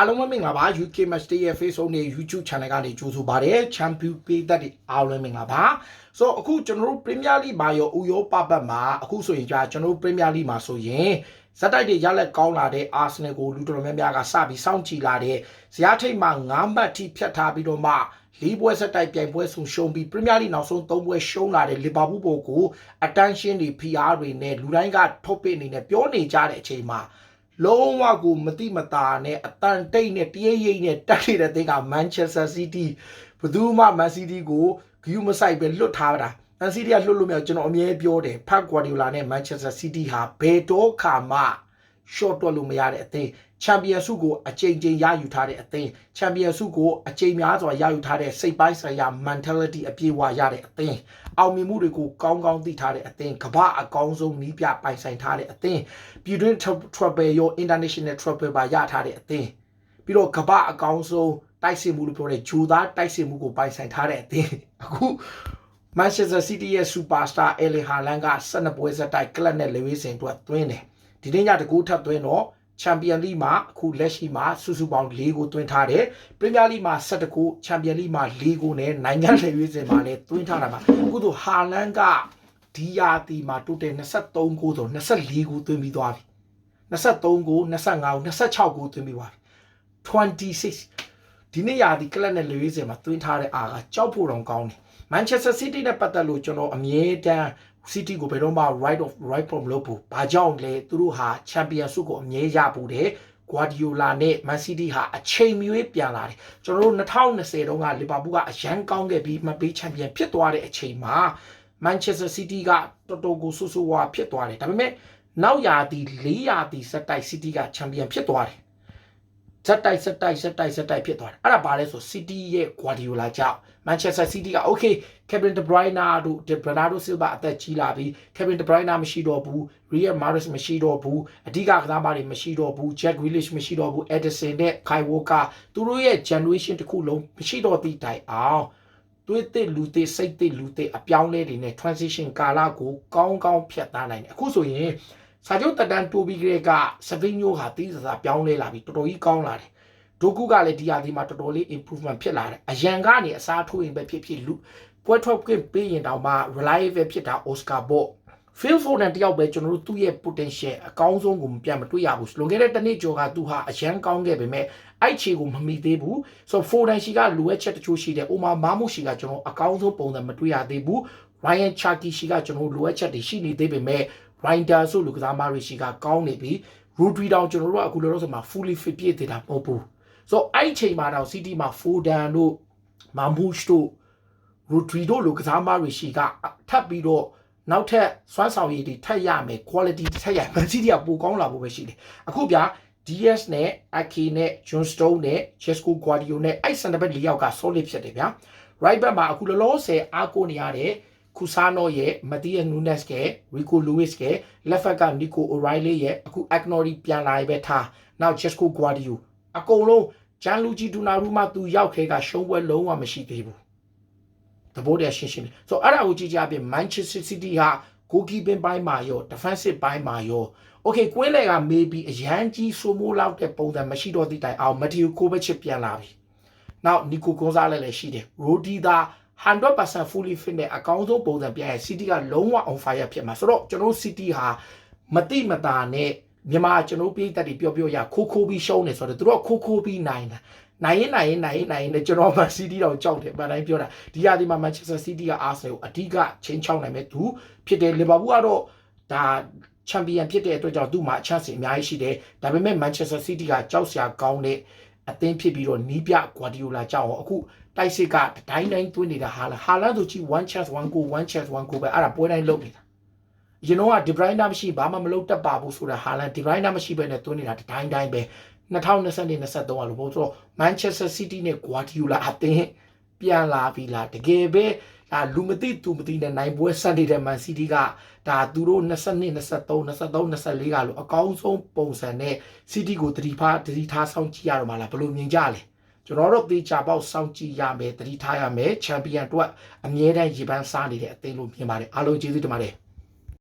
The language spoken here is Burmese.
အားလုံးပဲမင်္ဂလာပါ UK Match Day ရဲ့ Facebook နဲ့ YouTube Channel ကနေကြိုဆိုပါရစေ Champion ပေးသက်တွေအားလုံးမင်္ဂလာပါဆိုတော့အခုကျွန်တော်တို့ Premier League မှာရောဥရောပဘက်မှာအခုဆိုရင်ကြာကျွန်တော်တို့ Premier League မှာဆိုရင်ဇက်တိုက်တွေရလက်ကောင်းလာတဲ့ Arsenal ကိုလူတော်တော်များများကစပြီးစောင့်ကြည့်လာတဲ့ဇယားထိတ်မှာ9မှတ်ထိဖြတ်ထားပြီးတော့မှလီပွဲဆက်တိုက်ပြိုင်ပွဲဆုံရှုံးပြီး Premier League နောက်ဆုံး3ပွဲရှုံးလာတဲ့ Liverpool ဘောကို attention တွေ PR တွေနဲ့လူတိုင်းကထုတ်ပစ်အနေနဲ့ပြောနေကြတဲ့အချိန်မှာ လုံးဝကိုမတိမတာနဲ့အတန်တိတ်နဲ့တရိပ်ရိပ်နဲ့တက်နေတဲ့အသင်းက Manchester City ဘယ်သူမှ Man City ကိုဂယူမဆိုင်ပဲလွတ်ထားတာ Man City ကလွတ်လို့မရကျွန်တော်အမြဲပြောတယ်ဖတ်ဂွာဒီယိုလာနဲ့ Manchester City ဟာဘယ်တော့ခါမှ short တွက်လို့မရတဲ့အသင်း ချန်ပီယံဆုကိုအကြိမ်ကြိမ်ရယူထားတဲ့အသင်းချန်ပီယံဆုကိုအကြိမ်များစွာရယူထားတဲ့စိတ်ပိုင်းဆိုင်ရာ mentality အပြည့်အဝရတဲ့အသင်းအောင်မြင်မှုတွေကိုကောင်းကောင်းသိထားတဲ့အသင်းကမ္ဘာအကောင်းဆုံးနီးပြပိုင်ဆိုင်ထားတဲ့အသင်းပြည်တွင်း trouble ရော international trouble ပါရထားတဲ့အသင်းပြီးတော့ကမ္ဘာအကောင်းဆုံးတိုက်စစ်မှုလို့ပြောတဲ့ဂျိုသားတိုက်စစ်မှုကိုပိုင်ဆိုင်ထားတဲ့အသင်းအခု Manchester City ရဲ့ superstar Erling Haaland က12ပွဲဆက်တိုက်ကလပ်နဲ့လေဝေးစင်အတွက်သွင်းတယ်ဒီနေ့ညတကူထပ်သွင်းတော့ ချန်ပီယံလိမှာအခုလက်ရှိမှာစုစုပေါင်း၄ကိုသွင်းထားတယ်ပရီးမီးယားလိမှာ12ကိုချန်ပီယံလိမှာ၄ကိုနဲ့နိုင်ငံလေရွေးစင်မှာလည်းသွင်းထားတာပါအခုတို့ဟာလန်ကဒီယာတီမှာတိုတယ်23ကိုဆို24ကိုသွင်းပြီးသွားပြီ23ကို25ကို26ကိုသွင်းပြီးသွားပြီ26ဒီနေ့ယာတီကလပ်နဲ့လေရွေးစင်မှာသွင်းထားတဲ့အားကကြောက်ဖို့တောင်ကောင်းတယ်မန်ချက်စတာစီးတီးနဲ့ပတ်သက်လို့ကျွန်တော်အမြဲတမ်း City ကိုဘယ်တော့မှ right of right from လုပ်ဖို့ဘာကြောင့်လဲသူတို့ဟာ Champion ဆုကိုအမြဲရဖို့တဲ့ Guardiola နဲ့ Man City ဟာအချိန်မီပြန်လာတယ်ကျွန်တော်တို့2020တုန်းက Liverpool ကအရန်ကောင်းခဲ့ပြီးမပေး Champion ဖြစ်သွားတဲ့အချိန်မှာ Manchester City ကတော်တော်ကိုဆူဆူဝါဖြစ်သွားတယ်ဒါပေမဲ့နောက်ရာသီ၄ရာသီစက်တိုက် City က Champion ဖြစ်သွားတယ် စက်တိုက်စက်တိုက်စက်တိုက်စက်တိုက်ဖြစ်သွားတယ်အဲ့ဒါဘာလဲဆို City ရဲ့ Guardiola ကြောင့် Manchester City က okay Kevin De Bruyne တို့ De Bernardo Silva အသက်ကြီးလာပြီ Kevin De Bruyne မရှိတော့ဘူး Riyad Mahrez မရှိတော့ဘူးအဓိကကစားမတွေမရှိတော့ဘူး Jack Grealish မရှိတော့ဘူး Edison နဲ့ Kai Walker သူတို့ရဲ့ generation တစ်ခုလုံးမရှိတော့သည့်တိုင်အောင်တွေးတဲ့လူတွေစိတ်တဲ့လူတွေအပြောင်းလဲတွေနဲ့ transition ကာလကိုကောင်းကောင်းဖြတ်သန်းနိုင်တယ်အခုဆိုရင် စာချုပ်တက်တန်းတိုးပြီးကြတဲ့ကစပိန်ညိုဟာတီးစားပြောင်းလဲလာပြီးတော်တော်ကြီးကောင်းလာတယ်ဒိုကူကလည်းဒီဟာဒီမှာတော်တော်လေး improvement ဖြစ်လာတယ်အရန်ကနေအစားထိုးရင်ပဲဖြစ်ဖြစ်လူပွဲထွက်ခွင့်ပေးရင်တောင်မှ reliable ဖြစ်တာ Oscar Bob Phil Foden တယောက်ပဲကျွန်တော်တို့သူ့ရဲ့ potential အကောင်းဆုံးကိုမပြတ်မတွေ့ရဘူးလွန်ခဲ့တဲ့တစ်နှစ်ကျော်ကသူဟာအရန်ကောင်းခဲ့ပေမဲ့အဲ့ချေကိုမမီသေးဘူးဆို Foden ရှိကလိုအပ်ချက်တချို့ရှိတယ်။ Omar Mahmoud ရှိကကျွန်တော်အကောင်းဆုံးပုံစံမတွေ့ရသေးဘူး။ Ryan Cherky ရှိကကျွန်တော်လိုအပ်ချက်တွေရှိနေသေးပေမဲ့ Rider ဆိုလူကစားမတွေရှိကကောင်းနေပြီ။ Rodri တောင်ကျွန်တော်တို့ကအခုလောလောဆယ်မှာ fully fit ပြည့်သေးတာမဟုတ်ဘူး။ဆိုအဲ့ချိန်မှာတော့ City မှာ Foden တို့ Mahmoud တို့ Rodri တို့လိုကစားမတွေရှိကထပ်ပြီးတော့နောက်ထပ်စွမ်းဆောင်ရည်တွေထပ်ရမယ် quality ထပ်ရမယ်စီးတီကပိုကောင်းလာဖို့ပဲရှိတယ်အခုဗျာ DS နဲ့ Aki နဲ့ John Stone နဲ့ Jesco Guardiola နဲ့အဲ့စံတဘက်၄ယောက်က solid ဖြစ်တယ်ဗျာ right back မှာအခုလောလောဆယ်အားကိုးနေရတဲ့ ကူဆာနိုရဲ့မတီးယနူးနက်စ်ကရီကိုလူးဝစ်ကလက်ဖက်ကနီကိုအိုရိုင်လေးရဲ့အခုအက်နော်ရီပြန်လာပဲထားနောက် Jesco Guardiola အကုန်လုံးဂျန်လူဂျီဒူနာရူမှသူရောက်ခဲကရှုံးပွဲလုံးဝမရှိသေးဘူးတဘောတည်းရှင်းရှင်းဆိုတော့အဲ့ဒါကိုကြည့်ကြအပြင် Manchester City ဟာ goalkeeping ဘိုင်းမှာရော defensive ဘိုင်းမှာရော okay ကွင်းလေက maybe အရန်ကြီးဆိုမိုးလောက်တဲ့ပုံစံမရှိတော့သည့်တိုင်အောင် Matteo Kovacic ပြန်လာပြီနောက် Nico Gonzalez လည်းရှိတယ် Rodi သာ 100% fully fit နဲ့အကောင်းဆုံးပုံစံပြန်ရ City ကလုံးဝ on fire ဖြစ်မှာဆိုတော့ကျွန်တော် City ဟာမတိမတာနဲ့မြန်မာကျွန်တော်ပြည်သက်တွေပြောပြောရခိုးခိုးပြီးရှုံးနေဆိုတော့သူတို့ကခိုးခိုးပြီးနိုင်တာနိုင်ရင်နိုင်ရင်နိုင်ရင်နိုင်ရင်ကျွန်တော်မှစီးတီးတော့ကြောက်တယ်ဗန်တိုင်းပြောတာဒီဟာဒီမှာ Manchester City က Arsenal ကိုအဓိကချင်းချောင်းနိုင်မဲ့သူဖြစ်တယ် Liverpool ကတော့ဒါချန်ပီယံဖြစ်တဲ့အတွက်ကြောင့်သူ့မှာ chance အများကြီးရှိတယ်ဒါပေမဲ့ Manchester City ကကြောက်စရာကောင်းတဲ့ အသင်းဖြစ်ပြီးတော့နီးပြ Guardiola ကြောင့်အခုတိုက်စစ်ကတိုင်းတိုင်းသွင်းနေတာဟာလားဟာလန်ဆိုကြည့် one chance one goal one chance one goal ပဲအဲ့ဒါပွဲတိုင်းလုပ်နေတာကျွန်တော်က De Bruyne မရှိဘာမှမလုပ်တတ်ပါဘူးဆိုတာဟာလန် De Bruyne မရှိဘဲနဲ့သွင်းနေတာတိုင်းတိုင်းပဲ2020 23ကလို့ပို့ဆိုတော့ Manchester City နဲ့ Guardiola အသင်းပြန်လာပြီလားတကယ်ပဲ ဒါလူမသိသူမသိနဲ့နိုင်ပွဲဆက်နေတဲ့ Man City ကဒါသူတို့22 23 23 24ကလို့အကောင်းဆုံးပုံစံနဲ့ City ကိုတတိဖာတတိထားဆောင်ကြည့်ရတော့မှလားဘယ်လိုမြင်ကြလဲကျွန်တော်တို့သေချာပေါက်စောင့်ကြည့်ရမယ်တတိထားရမယ်ချန်ပီယံအတွက်အမြဲတမ်းရေပန်းစားနေတဲ့အသင်းလို့မြင်ပါတယ်အားလုံးကျေးဇူးတင်ပါတယ်